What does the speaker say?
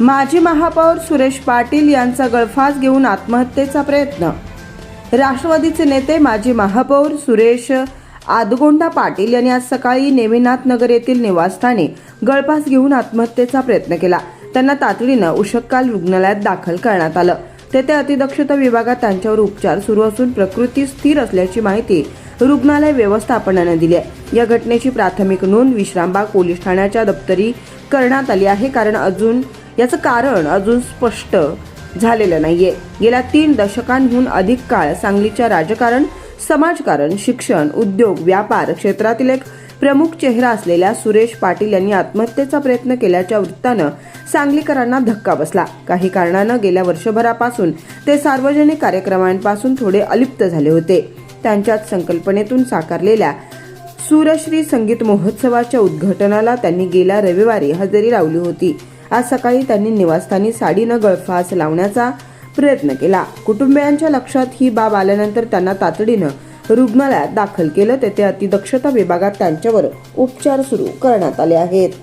माजी महापौर सुरेश पाटील यांचा गळफास घेऊन आत्महत्येचा प्रयत्न. राष्ट्रवादीचे नेते माजी महापौर सुरेश आदगोंडा पाटील यांनी आज सकाळी नेमिनाथ नगर येथील निवासस्थानी गळफास घेऊन आत्महत्येचा प्रयत्न केला. त्यांना तातडीनं उशक्काल रुग्णालयात दाखल करण्यात आलं. तेथे अतिदक्षता विभागात त्यांच्यावर उपचार सुरू असून प्रकृती स्थिर असल्याची माहिती रुग्णालय व्यवस्थापनाने दिली आहे. या घटनेची प्राथमिक नोंद विश्रामबाग पोलीस ठाण्याच्या दप्तरी करण्यात आली आहे. कारण अजून याचं कारण अजून स्पष्ट झालेलं नाहीये. गेल्या तीन दशकांहून अधिक काळ सांगलीच्या राजकारण समाजकारण शिक्षण उद्योग व्यापार क्षेत्रातील एक प्रमुख चेहरा असलेल्या सुरेश पाटील यांनी आत्महत्येचा प्रयत्न केल्याच्या वृत्तानं सांगलीकरांना धक्का बसला. काही कारणानं गेल्या वर्षभरापासून ते सार्वजनिक कार्यक्रमांपासून थोडे अलिप्त झाले होते. त्यांच्याच संकल्पनेतून साकारलेल्या सूरश्री संगीत महोत्सवाच्या उद्घाटनाला त्यांनी गेल्या रविवारी हजेरी लावली होती. आज सकाळी त्यांनी निवासस्थानी साडीनं गळफास लावण्याचा प्रयत्न केला. कुटुंबियांच्या लक्षात ही बाब आल्यानंतर त्यांना तातडीनं रुग्णालयात दाखल केलं. तेथे अतिदक्षता विभागात त्यांच्यावर उपचार सुरू करण्यात आले आहेत.